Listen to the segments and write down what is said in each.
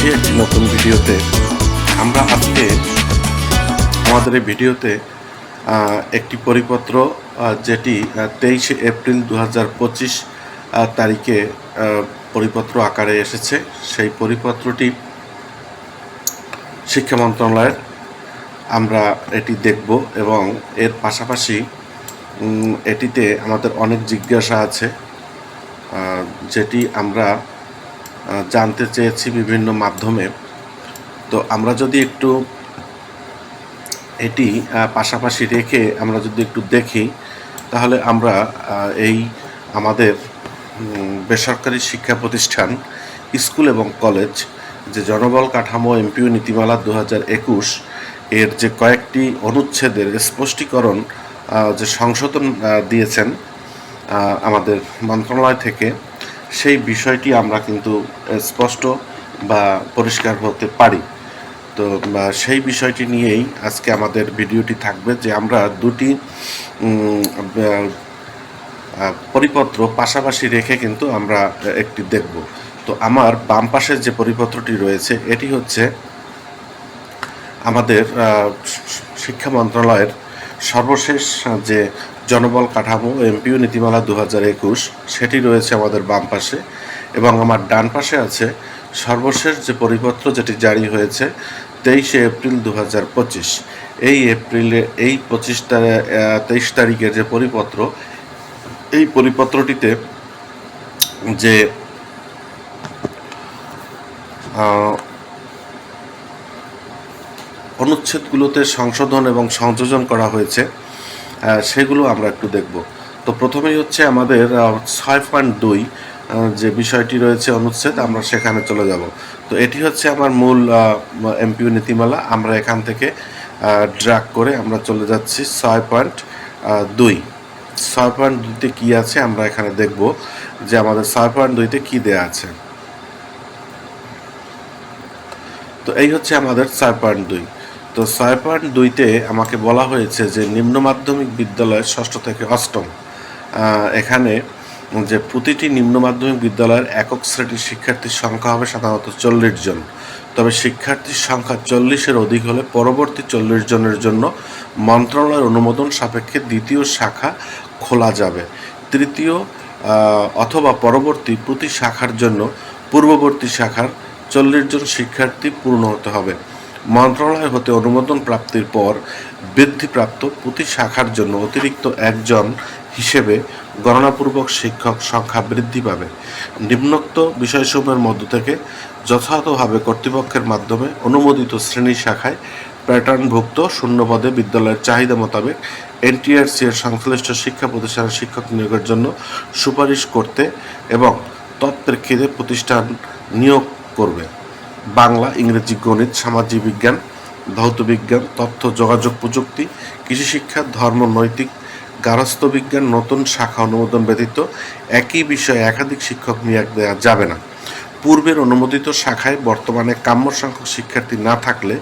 শুভেচ্ছা একটি নতুন ভিডিওতে আমরা আজকে আমাদের এই ভিডিওতে একটি পরিপত্র যেটি তেইশে এপ্রিল দু হাজার পঁচিশ তারিখে পরিপত্র আকারে এসেছে। সেই পরিপত্রটি শিক্ষা মন্ত্রণালয়ের, আমরা এটি দেখব এবং এর পাশাপাশি এটিতে আমাদের অনেক জিজ্ঞাসা আছে যেটি আমরা জানতে চেয়েছি বিভিন্ন মাধ্যমে। তো আমরা যদি একটু এটি পাশাপাশি রেখে আমরা যদি একটু দেখি, তাহলে আমরা এই আমাদের বেসরকারি শিক্ষা প্রতিষ্ঠান, স্কুল এবং কলেজ, যে জনবল কাঠামো এমপিও নীতিমালা দু একুশ, এর যে কয়েকটি অনুচ্ছেদের স্পষ্টীকরণ যে সংশোধন দিয়েছেন আমাদের মন্ত্রণালয় থেকে সেই বিষয়টি আমরা কিন্তু স্পষ্ট বা পরিষ্কার হতে পারি। তো সেই বিষয়টি নিয়েই আজকে আমাদের ভিডিওটি থাকবে যে আমরা দুটি পরিপত্র পাশাপাশি রেখে কিন্তু আমরা একটি দেখব। তো আমার বাম পাশের যে পরিপত্রটি রয়েছে, এটি হচ্ছে আমাদের শিক্ষা মন্ত্রণালয়ের সর্বশেষ যে জনবল কাঠামো, এমপিও নীতিমালা দু হাজার একুশ, সেটি রয়েছে আমাদের বাম পাশে এবং আমার ডান পাশে আছে সর্বশেষ যে পরিপত্র যেটি জারি হয়েছে তেইশে এপ্রিল দু হাজার পঁচিশ। এই এপ্রিলে, এই পঁচিশ তেইশ তারিখের যে পরিপত্র, এই পরিপত্রটিতে যে অনুচ্ছেদগুলোতে সংশোধন এবং সংযোজন করা হয়েছে সেগুলো আমরা একটু দেখব। তো প্রথমেই হচ্ছে আমাদের ছয় পয়েন্ট দুই যে বিষয়টি রয়েছে অনুচ্ছেদ, আমরা সেখানে চলে যাব। তো এটি হচ্ছে আমার মূল এমপিউ নীতিমালা। আমরা এখান থেকে ড্রাগ করে আমরা চলে যাচ্ছি ছয় পয়েন্ট দুই। ছয় পয়েন্ট দুইতে কী আছে আমরা এখানে দেখব যে আমাদের ছয় পয়েন্ট দুইতে কী দেওয়া আছে। তো এই হচ্ছে আমাদের ছয় পয়েন্ট দুই। তো ছয় পয়েন্ট দুইতে আমাকে বলা হয়েছে যে নিম্ন মাধ্যমিক বিদ্যালয় ষষ্ঠ থেকে অষ্টম এখানে যে প্রতিটি নিম্ন মাধ্যমিক বিদ্যালয়ের একক শ্রেণির শিক্ষার্থীর সংখ্যা হবে সাধারণত চল্লিশ জন। তবে শিক্ষার্থীর সংখ্যা চল্লিশের অধিক হলে পরবর্তী চল্লিশ জনের জন্য মন্ত্রণালয়ের অনুমোদন সাপেক্ষে দ্বিতীয় শাখা খোলা যাবে। তৃতীয় অথবা পরবর্তী প্রতি শাখার জন্য পূর্ববর্তী শাখার চল্লিশ জন শিক্ষার্থী পূর্ণ হতে হবে। মন্ত্রণালয় হতে অনুমোদন প্রাপ্তির পর বৃদ্ধিপ্রাপ্ত প্রতি শাখার জন্য অতিরিক্ত একজন হিসেবে গণনাপূর্বক শিক্ষক সংখ্যা বৃদ্ধি পাবে। নিম্নোক্ত বিষয়সমূহের মধ্য থেকে যথাযথভাবে কর্তৃপক্ষের মাধ্যমে অনুমোদিত শ্রেণি শাখায় প্যাটার্নভুক্ত শূন্যপদে বিদ্যালয়ের চাহিদা মোতাবেক এনটিআরসি এর সংশ্লিষ্ট শিক্ষা প্রতিষ্ঠানের শিক্ষক নিয়োগের জন্য সুপারিশ করতে এবং তৎপ্রেক্ষিতে প্রতিষ্ঠান নিয়োগ করবে। বাংলা, ইংরেজি, গণিত, সামাজিক বিজ্ঞান, ভৌত বিজ্ঞান, তথ্য, যোগাযোগ প্রযুক্তি, কৃষি শিক্ষা, ধর্ম, নৈতিক গার্হস্থ্য বিজ্ঞান, নতুন শাখা অনুমোদন ব্যতীত একই বিষয়ে একাধিক শিক্ষক নিয়োগ দেওয়া যাবে না। পূর্বের অনুমোদিত শাখায় বর্তমানে কাম্য সংখ্যক শিক্ষার্থী না থাকলে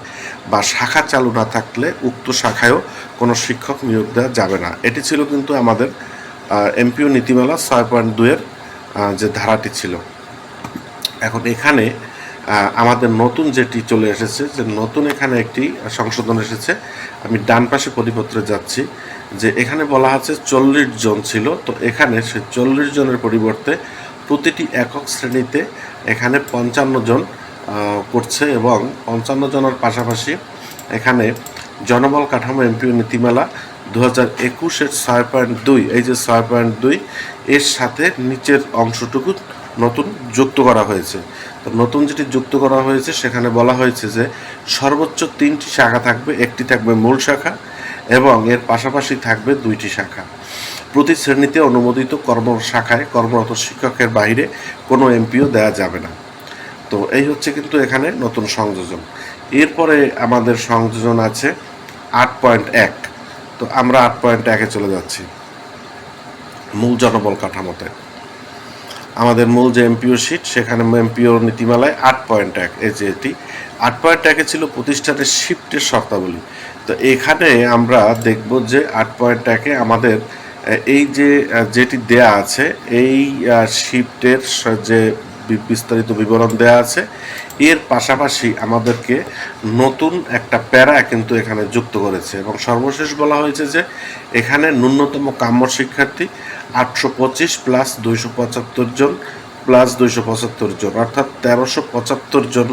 বা শাখা চালু না থাকলে উক্ত শাখায়ও কোনো শিক্ষক নিয়োগ দেওয়া যাবে না। এটি ছিল কিন্তু আমাদের এমপিও নীতিমালা ছয় পয়েন্ট দুয়ের যে ধারাটি ছিল। এখন এখানে আমাদের নতুন যেটি চলে এসেছে, যে নতুন এখানে একটি সংশোধন এসেছে। আমি ডান পাশে পরিপত্রে যাচ্ছি, যে এখানে বলা আছে চল্লিশ জন ছিল। তো এখানে সে চল্লিশ জনের পরিবর্তে প্রতিটি একক শ্রেণীতে এখানে পঞ্চান্ন জন করছে এবং পঞ্চান্ন জনের পাশাপাশি এখানে জনবল কাঠামো এমপিও নীতিমালা দু হাজার একুশের ছয় পয়েন্ট দুই, এই যে ছয় পয়েন্ট দুই, এর সাথে নিচের অংশটুকু নতুন যুক্ত করা হয়েছে। নতুন যেটি যুক্ত করা হয়েছে, সেখানে বলা হয়েছে যে সর্বোচ্চ তিনটি শাখা থাকবে, একটি থাকবে মূল শাখা এবং এর পাশাপাশি থাকবে দুইটি শাখা। প্রতি শ্রেণীতে অনুমোদিত কর্ম শাখায় কর্মরত শিক্ষকের বাইরে কোনো এমপিও দেওয়া যাবে না। তো এই হচ্ছে কিন্তু এখানে নতুন সংযোজন। এরপরে আমাদের সংযোজন আছে আট পয়েন্ট এক। তো আমরা আট পয়েন্ট একে চলে যাচ্ছি। মূল জনবল কাঠামোতে। আমাদের মূল যে এমপিও শিট সেখানে এমপিও নীতিমালায় আট পয়েন্ট এক এই যে এটি আট পয়েন্ট একে ছিল প্রতিষ্ঠানের শিফটের শর্তাবলী। তো এখানে আমরা দেখব যে আট পয়েন্ট একে আমাদের এই যে যেটি দেয়া আছে, এই শিফটের যে বিস্তারিত বিবরণ দেওয়া আছে, এর পাশাপাশি আমাদেরকে নতুন একটা প্যারা কিন্তু এখানে যুক্ত করেছে। এবং সর্বশেষ বলা হয়েছে যে এখানে ন্যূনতম কাম্য শিক্ষার্থী আটশো পঁচিশ প্লাস দুইশো পঁচাত্তর জন প্লাস দুইশো পঁচাত্তর জন, অর্থাৎ তেরোশো পঁচাত্তর জন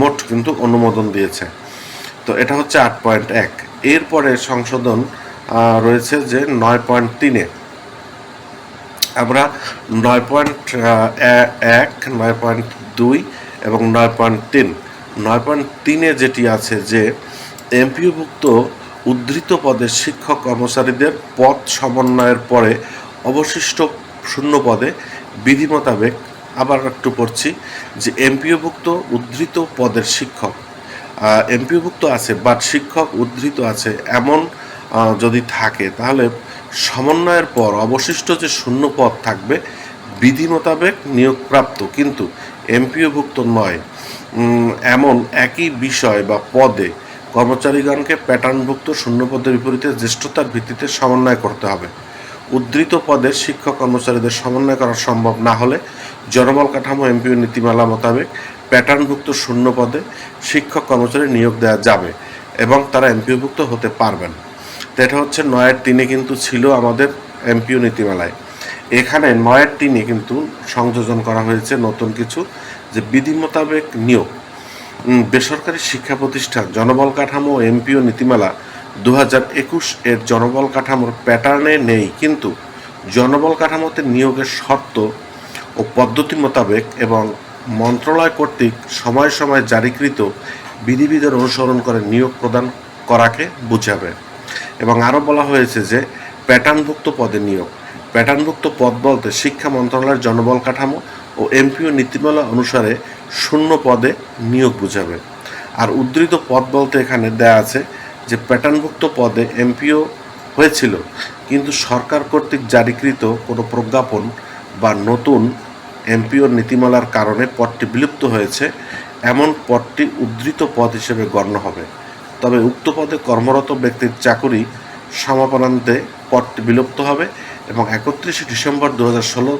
মোট কিন্তু অনুমোদন দিয়েছে। তো এটা হচ্ছে আট পয়েন্ট এক। এরপরে সংশোধন রয়েছে যে নয় পয়েন্ট তিনে। আমরা নয় পয়েন্ট এক, নয় পয়েন্ট দুই এবং নয় পয়েন্ট তিন। নয় পয়েন্ট তিনে যেটি আছে যে এমপিওভুক্ত উদ্ধৃত পদের শিক্ষক কর্মচারীদের পদ সমন্বয়ের পরে অবশিষ্ট শূন্য পদে বিধি মোতাবেক আবার একটু পড়ছি যে এমপিওভুক্ত উদ্ধৃত পদের শিক্ষক এমপিওভুক্ত আছে, বাট শিক্ষক উদ্ধৃত আছে এমন যদি থাকে, তাহলে সমন্বয়ের পর অবশিষ্ট যে শূন্য পদ থাকবে, বিধি মোতাবেক নিয়োগপ্রাপ্ত, কিন্তু এমপিওভুক্ত নয়। এমন একই বিষয় বা পদে কর্মচারীগণকে প্যাটার্নভুক্ত শূন্য পদের বিপরীতে, জ্যেষ্ঠতার ভিত্তিতে সমন্বয় করতে হবে। উদ্ধৃত পদের শিক্ষক কর্মচারীদের সমন্বয় করা সম্ভব না হলে জনবল কাঠামো এমপিও নীতিমালা মোতাবেক প্যাটার্নভুক্ত শূন্য পদে শিক্ষক কর্মচারী নিয়োগ দেওয়া যাবে এবং তারা এমপিওভুক্ত হতে পারবেন। তো এটা হচ্ছে নয়ের তিনে কিন্তু ছিল আমাদের এমপিও নীতিমালায়। এখানে নয়ের তিনে কিন্তু সংযোজন করা হয়েছে নতুন কিছু যে বিধি মোতাবেক নিয়োগ। বেসরকারি শিক্ষা প্রতিষ্ঠান, জনবল কাঠামো এমপিও নীতিমালা দু হাজার একুশ এর জনবল কাঠামোর প্যাটার্নে নেই, কিন্তু জনবল কাঠামোতে নিয়োগের শর্ত ও পদ্ধতি মোতাবেক এবং মন্ত্রণালয় কর্তৃক সময় সময় জারিকৃত বিধিবিধান অনুসরণ করে নিয়োগ প্রদান করাকে বুঝাবে। এবং আরও বলা হয়েছে যে প্যাটার্নভুক্ত পদে নিয়োগ। প্যাটার্নভুক্ত পদ বলতে শিক্ষা মন্ত্রণালয়ের জনবল কাঠামো ও এমপিও নীতিমালা অনুসারে শূন্য পদে নিয়োগ বুঝাবে। আর উদ্ধৃত পদ বলতে এখানে দেয়া আছে যে প্যাটার্নভুক্ত পদে এমপিও হয়েছিল, কিন্তু সরকার কর্তৃক জারিকৃত কোনো প্রজ্ঞাপন বা নতুন এমপিওর নীতিমালার কারণে পদটি বিলুপ্ত হয়েছে, এমন পদটি উদ্ধৃত পদ হিসেবে গণ্য হবে। তবে উক্ত পদে কর্মরত ব্যক্তির চাকুরি সমাপনান্তে পদটি বিলুপ্ত হবে এবং একত্রিশে ডিসেম্বর দু হাজার ষোলো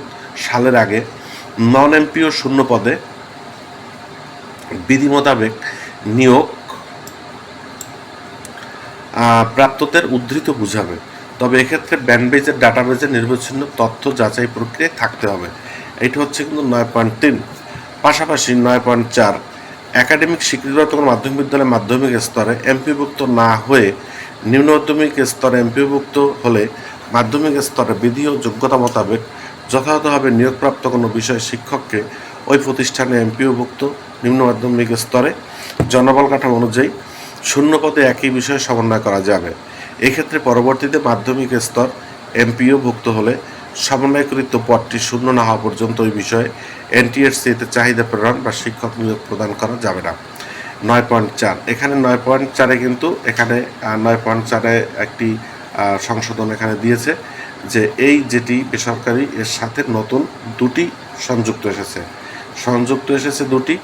সালের আগে নন এমপিও শূন্য পদে বিধি মোতাবেক নিয়োগ প্রাপ্তদের উদ্ধৃত বুঝাবে। তবে এক্ষেত্রে ব্যান্ডবেজের ডাটাবেজে নির্বাচন্য তথ্য যাচাই প্রক্রিয়ায় থাকতে হবে। এইটা হচ্ছে কিন্তু নয় পয়েন্ট তিন। পাশাপাশি নয় পয়েন্ট চার, একাডেমিক কোনো মাধ্যমিক বিদ্যালয়ে মাধ্যমিক স্তরে এমপিভুক্ত না হয়ে নিম্ন মাধ্যমিক স্তরে এমপিভুক্ত হলে মাধ্যমিক স্তরে বিধি ও যোগ্যতা মোতাবেক যথাযথভাবে নিয়োগপ্রাপ্ত কোনো বিষয় শিক্ষককে ওই প্রতিষ্ঠানে এমপিওভুক্ত নিম্ন মাধ্যমিক স্তরে জনবল কাঠামো অনুযায়ী শূন্য পদে একই বিষয়ে সমন্বয় করা যাবে। এক্ষেত্রে পরবর্তীতে মাধ্যমিক স্তর এমপিও ভুক্ত হলে সমন্বয়কৃত পদটি শূন্য না হওয়া পর্যন্ত ওই বিষয়ে এনটিএসসিতে চাহিদা প্রেরণ বা শিক্ষক নিয়োগ প্রদান করা যাবে না। নয় পয়েন্ট চার। এখানে নয় পয়েন্ট চারে কিন্তু এখানে নয় পয়েন্ট চারে একটি সংশোধন এখানে দিয়েছে যে এই যেটি বেসরকারি এর সাথে নতুন দুটি সংযুক্ত এসেছে। সংযুক্ত এসেছে দুটি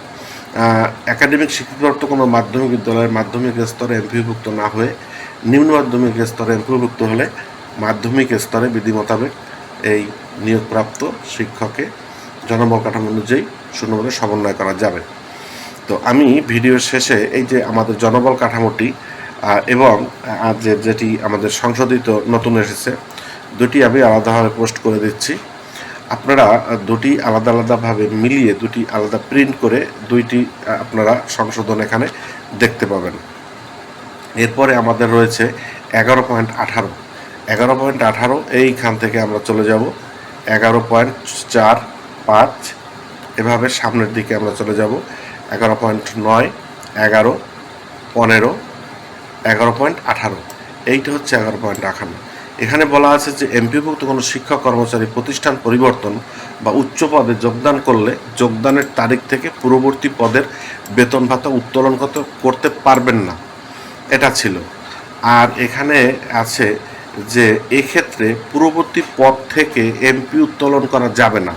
একাডেমিক স্বীকৃতিপ্রাপ্ত কোনো মাধ্যমিক বিদ্যালয়ের মাধ্যমিক স্তরে এমপিভুক্ত না হয়ে নিম্ন মাধ্যমিক স্তরে এমপিভুক্ত হলে মাধ্যমিক স্তরে বিধি মোতাবেক এই নিয়োগপ্রাপ্ত শিক্ষকে জনবল কাঠামো অনুযায়ী শূন্যভাবে সমন্বয় করা যাবে। তো আমি ভিডিওর শেষে এই যে আমাদের জনবল কাঠামোটি এবং যে যেটি আমাদের সংশোধিত নতুন এসেছে, দুটি আমি আলাদাভাবে পোস্ট করে দিচ্ছি। আপনারা দুটি আলাদা আলাদাভাবে মিলিয়ে দুটি আলাদা প্রিন্ট করে দুইটি আপনারা সংশোধন এখানে দেখতে পাবেন। এরপরে আমাদের রয়েছে এগারো পয়েন্ট আঠারো। এগারো পয়েন্ট আঠারো, এইখান থেকে আমরা চলে যাব। এগারো পয়েন্ট চার পাঁচ, এভাবে সামনের দিকে আমরা চলে যাব। এগারো পয়েন্ট নয়, এগারো, পনেরো, এগারো পয়েন্ট আঠারো। এইটা হচ্ছে এগারো পয়েন্ট আঠারো। এখানে বলা আছে যে এমপিভুক্ত কোনো শিক্ষক, কর্মচারী, প্রতিষ্ঠান, পরিবর্তন বা উচ্চ পদে যোগদান করলে যোগদানের তারিখ থেকে পূর্ববর্তী পদের বেতন ভাতা উত্তোলন করতে- পারবেন না। এটা ছিল। আর এখানে আছে যে এক্ষেত্রে পূর্ববর্তী পদ থেকে এমপি উত্তোলন করা যাবে না।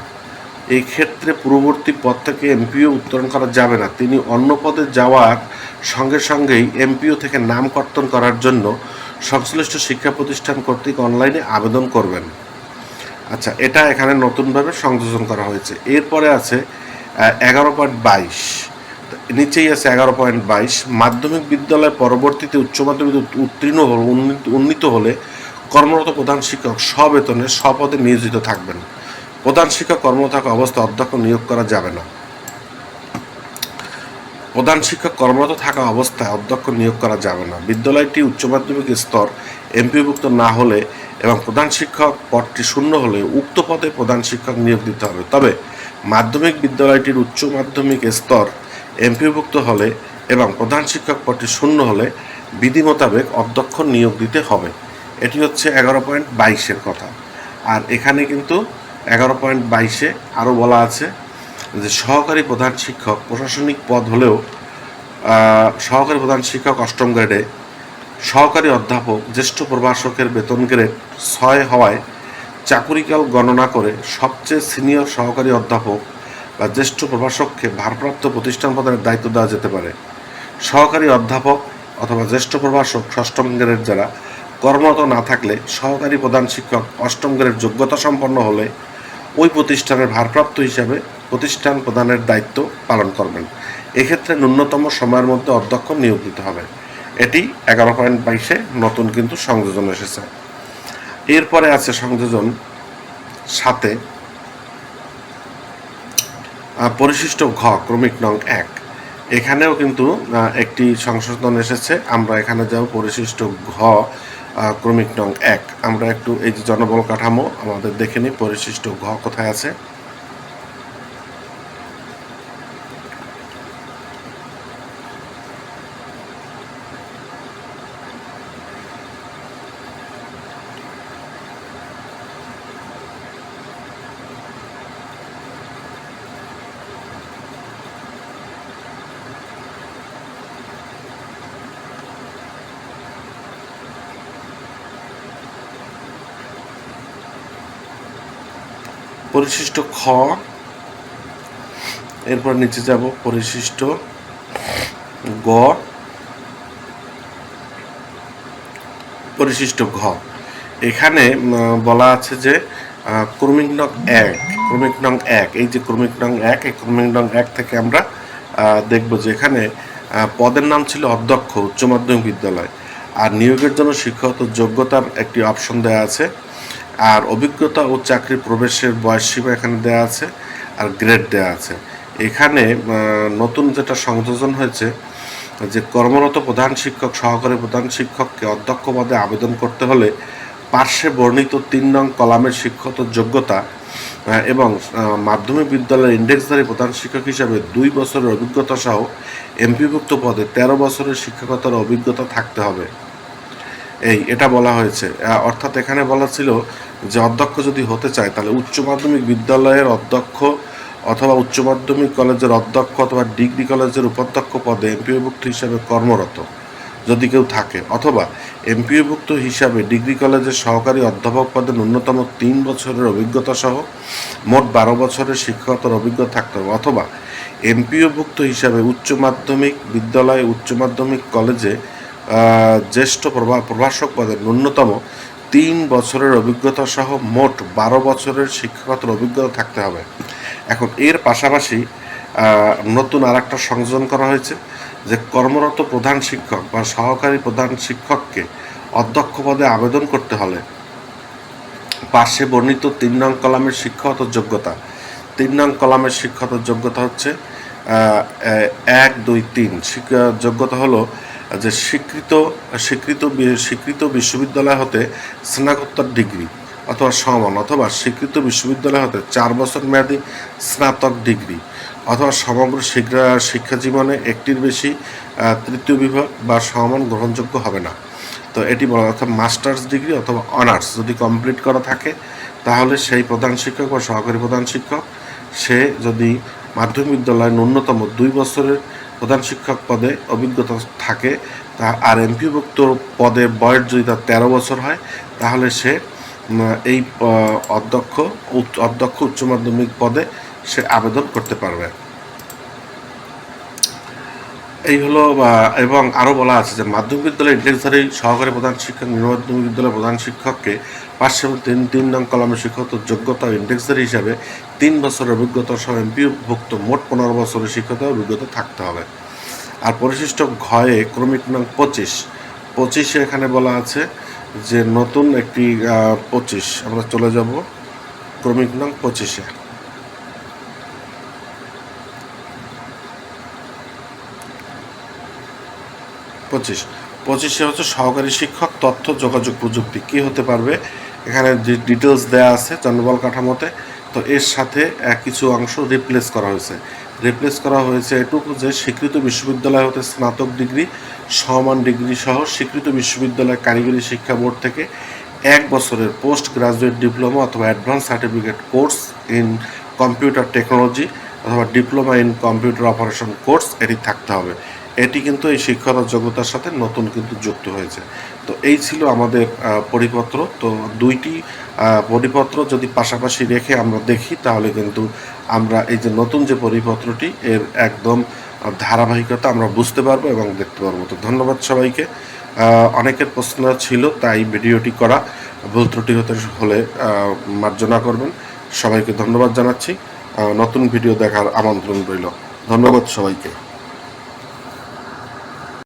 এই ক্ষেত্রে পূর্ববর্তী পদ থেকে এমপিও উত্তোলন করা যাবে না। তিনি অন্য পদে যাওয়ার সঙ্গে সঙ্গেই এমপিও থেকে নাম কর্তন করার জন্য সংশ্লিষ্ট শিক্ষা প্রতিষ্ঠান কর্তৃক অনলাইনে আবেদন করবেন। আচ্ছা এটা এখানে নতুনভাবে সংযোজন করা হয়েছে। এরপরে আছে এগারো পয়েন্ট বাইশ। নিচেই আছে এগারো পয়েন্ট বাইশ। মাধ্যমিক বিদ্যালয় পরবর্তীতে উচ্চ মাধ্যমিক উত্তীর্ণ হল উন্নীত- হলে কর্মরত প্রধান শিক্ষক সবেতনে স্বপদে নিয়োজিত থাকবেন। প্রধান শিক্ষক কর্মরত থাকা অবস্থা অধ্যক্ষ নিয়োগ করা যাবে না। প্রধান শিক্ষক কর্মরত থাকা অবস্থায় অধ্যক্ষ নিয়োগ করা যাবে না। বিদ্যালয়টি উচ্চ মাধ্যমিক স্তর, এমপিভুক্ত না হলে এবং প্রধান শিক্ষক পদটি শূন্য হলে উক্ত পদে প্রধান শিক্ষক নিয়োগ দিতে হবে। তবে মাধ্যমিক বিদ্যালয়টির উচ্চ মাধ্যমিক স্তর, এমপিভুক্ত হলে এবং প্রধান শিক্ষক পদটি শূন্য হলে বিধি মোতাবেক অধ্যক্ষ নিয়োগ দিতে হবে। এটি হচ্ছে এগারো পয়েন্ট বাইশের কথা। আর এখানে কিন্তু এগারো পয়েন্ট বাইশে আরও বলা আছে যে সহকারী প্রধান শিক্ষক, প্রশাসনিক পদ হলেও সহকারী প্রধান শিক্ষক অষ্টম গ্রেডে, সহকারী অধ্যাপক, জ্যেষ্ঠ প্রভাষকের বেতন গ্রেড ছয় হওয়ায় চাকুরিকাল গণনা করে সবচেয়ে সিনিয়র সহকারী অধ্যাপক বা জ্যেষ্ঠ প্রভাষককে ভারপ্রাপ্ত প্রতিষ্ঠান প্রদানের দায়িত্ব দেওয়া যেতে পারে। সহকারী অধ্যাপক অথবা জ্যেষ্ঠ প্রভাষক ষষ্ঠম গ্রেডের যারা কর্মরত না থাকলে সহকারী প্রধান শিক্ষক অষ্টম গ্রেড যোগ্যতা সম্পন্ন হলে ওই প্রতিষ্ঠানের ভারপ্রাপ্ত হিসাবে প্রতিষ্ঠান প্রদানের দায়িত্ব পালন করবেন। এক্ষেত্রে ন্যূনতম সময়ের মধ্যে অধ্যক্ষ নিয়োগ দিতে হবে। এটি এগারো পয়েন্ট বাইশে নতুন কিন্তু সংযোজন এসেছে। এরপরে আছে সংযোজন সাথে পরিশিষ্ট ঘ, ক্রমিক নং এক। এখানেও কিন্তু একটি সংশোধন এসেছে। আমরা এখানে যাব পরিশিষ্ট ঘ ক্রমিক নং এক। আমরা একটু এই যে জনবল কাঠামো আমাদের দেখে নিই, পরিশিষ্ট ঘ কোথায় আছে? পরিশিষ্ট খ। এরপর নিচে যাব, পরিশিষ্ট গ। পরিশিষ্ট ঘ। এখানে বলা আছে যে ক্রমিক নং এক, ক্রমিক নং এক, এই যে ক্রমিক নং এক, এই ক্রমিক নং এক থেকে আমরা দেখব যে এখানে পদের নাম ছিল অধ্যক্ষ, উচ্চ মাধ্যমিক বিদ্যালয়। আর নিয়োগের জন্য শিক্ষাগত যোগ্যতার একটি অপশন দেওয়া আছে। আর অভিজ্ঞতা ও চাকরি প্রবেশের বয়স সীমা এখানে দেওয়া আছে আর গ্রেড দেওয়া আছে। এখানে নতুন যেটা সংযোজন হয়েছে, যে কর্মরত প্রধান শিক্ষক, সহকারী প্রধান শিক্ষককে অধ্যক্ষ পদে আবেদন করতে হলে পার্শ্বে বর্ণিত তিন নং কলামের শিক্ষত যোগ্যতা এবং মাধ্যমিক বিদ্যালয়ের ইন্ডেক্সধারী প্রধান শিক্ষক হিসাবে দুই বছরের অভিজ্ঞতা সহ এমপিভুক্ত পদে তেরো বছরের শিক্ষকতার অভিজ্ঞতা থাকতে হবে। এই, এটা বলা হয়েছে। অর্থাৎ এখানে বলা ছিল যে অধ্যক্ষ যদি হতে চায়, তাহলে উচ্চ মাধ্যমিক বিদ্যালয়ের অধ্যক্ষ অথবা উচ্চ মাধ্যমিক কলেজের অধ্যক্ষ অথবা ডিগ্রি কলেজের উপাধ্যক্ষ পদে এমপিওভুক্ত হিসাবে কর্মরত যদি কেউ থাকে, অথবা এমপিওভুক্ত হিসাবে ডিগ্রি কলেজের সহকারী অধ্যাপক পদে ন্যূনতম তিন বছরের অভিজ্ঞতা সহ মোট বারো বছরের শিক্ষকতার অভিজ্ঞতা থাকতে হবে, অথবা এমপিওভুক্ত হিসাবে উচ্চ মাধ্যমিক বিদ্যালয় উচ্চ মাধ্যমিক কলেজে জ্যেষ্ঠ প্রভা, প্রভাষক পদে ন্যূনতম তিন বছরের অভিজ্ঞতা সহ মোট বারো বছরের শিক্ষকতার অভিজ্ঞতা থাকতে হবে। এখন এর পাশাপাশি নতুন আর একটা সংযোজন করা হয়েছে যে কর্মরত প্রধান শিক্ষক বা সহকারী প্রধান শিক্ষককে অধ্যক্ষ পদে আবেদন করতে হলে পাশে বর্ণিত তিন নং কলামের শিক্ষাগত যোগ্যতা। তিন নং কলামের শিক্ষাগত যোগ্যতা হচ্ছে এক, দুই, তিন। যোগ্যতা হলো যে স্বীকৃত স্বীকৃত স্বীকৃত বিশ্ববিদ্যালয় হতে স্নাতকোত্তর ডিগ্রি অথবা সমান, অথবা স্বীকৃত বিশ্ববিদ্যালয় হতে চার বছর মেয়াদী স্নাতক ডিগ্রি অথবা সমগ্র শিক্ষা জীবনে একটির বেশি তৃতীয় বিভাগ বা সমান গ্রহণযোগ্য হবে না। তো এটি বলা, অর্থাৎ মাস্টার্স ডিগ্রি অথবা অনার্স যদি কমপ্লিট করা থাকে, তাহলে সেই প্রধান শিক্ষক বা সহকারী প্রধান শিক্ষক, সে যদি মাধ্যমিক বিদ্যালয়ে ন্যূনতম দুই বছরের প্রধান শিক্ষক পদে অভিজ্ঞতা থাকে তা আর এমপিভুক্ত পদে বয়স যদি তার তেরো বছর হয়, তাহলে সে এই অধ্যক্ষ অধ্যক্ষ উচ্চ মাধ্যমিক পদে সে আবেদন করতে পারবে। এই হলো এবং আরও বলা আছে যে মাধ্যমিক বিদ্যালয়ের ইন্ডেক্সধারী সহকারী প্রধান শিক্ষক, নিম্ন মাধ্যমিক বিদ্যালয়ের প্রধান শিক্ষককে পাঁচশো তিন তিন নং কলমের শিক্ষক যোগ্যতা ও ইন্ডেক্সধারী হিসাবে তিন বছরের অভিজ্ঞতা সহ এমপিভুক্ত মোট পনেরো বছরের শিক্ষকতা অভিজ্ঞতা থাকতে হবে। আর পরিশিষ্ট ঘয়ে ক্রমিক নং পঁচিশ। পঁচিশে এখানে বলা আছে যে নতুন একটি পঁচিশ। আমরা চলে যাব ক্রমিক নং পঁচিশে পঁচিশ। পঁচিশে হচ্ছে সহকারী শিক্ষক, তথ্য, যোগাযোগ প্রযুক্তি। কী হতে পারবে? এখানে যে ডিটেলস দেওয়া আছে চন্দ্রবল কাঠামোতে, তো এর সাথে কিছু অংশ রিপ্লেস করা হয়েছে। রিপ্লেস করা হয়েছে এটুকু যে স্বীকৃত বিশ্ববিদ্যালয় হতে স্নাতক ডিগ্রি, সমান ডিগ্রি সহ স্বীকৃত বিশ্ববিদ্যালয় কারিগরি শিক্ষা বোর্ড থেকে এক বছরের পোস্ট গ্রাজুয়েট ডিপ্লোমা অথবা advance certificate course in computer technology অথবা diploma in computer operation course এটি থাকতে হবে। এটি কিন্তু এই শিক্ষাগত যোগ্যতার সাথে নতুন কিন্তু যুক্ত হয়েছে। তো এই ছিল আমাদের পরিপত্র। তো দুইটি পরিপত্র যদি পাশাপাশি রেখে আমরা দেখি, তাহলে কিন্তু আমরা এই যে নতুন যে পরিপত্রটি, এর একদম ধারাবাহিকতা আমরা বুঝতে পারব এবং দেখতে পারব। তো ধন্যবাদ সবাইকে। অনেকের প্রশ্ন ছিল, তাই ভিডিওটি করা ভুল ত্রুটি হতে হলে মার্জনা করবেন। সবাইকে ধন্যবাদ জানাচ্ছি। নতুন ভিডিও দেখার আমন্ত্রণ রইল। ধন্যবাদ সবাইকে।